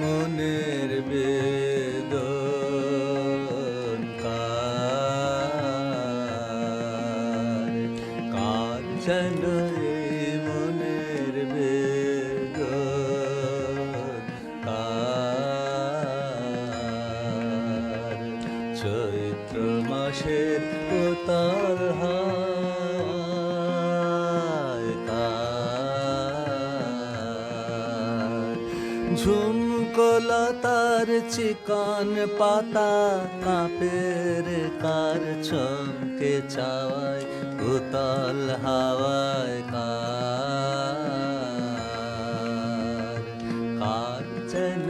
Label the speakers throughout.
Speaker 1: মনের বেদন কার কার যেন এই মনের বেদন কার চৈত্র মাসের কোতাল হায় ঝুমকলতার চিকন পাতা কাপের কার চমকে চাওয়ায় উতল হাওয়ায় কার কার যেন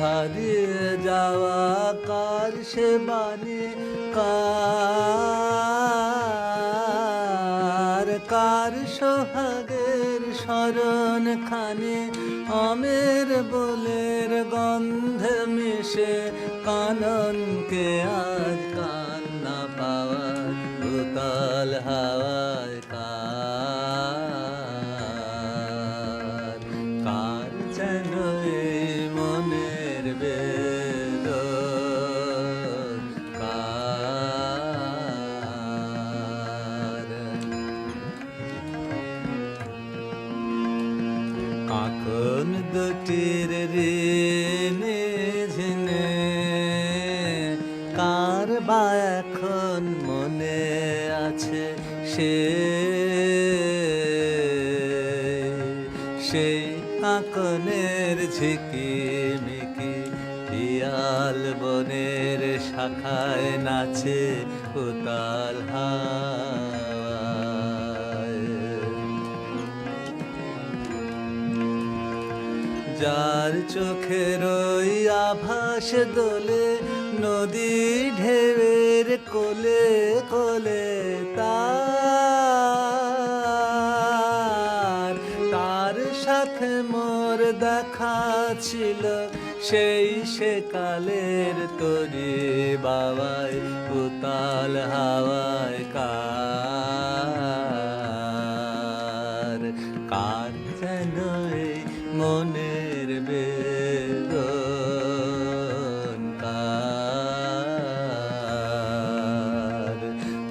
Speaker 1: হারিয়ে যাওয়া কার সে বাণী কার? কার সোহাগের স্মরণ খানে আমের বলের গন্ধ মিশে কাননকে আজ কাকন দুটির ঋণে ঝিনে কার বা এখন মনে আছে সে সেই কাকনের ঝিকি মিকি পিয়াল বনের শাখায় নাচে উতাল হাওয়ায় যার চোখের ওই আভাস দোলে, নদী ঢেউয়ের কোলে কোলে তার। তার সাথে মোর দেখা ছিল সেই সে কালের তরি বাবায় উতাল হাওয়ায় কার। কার যেন এই মনের বেদন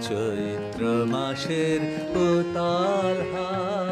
Speaker 1: চৈত্র মাসের উতাল হাওয়ায়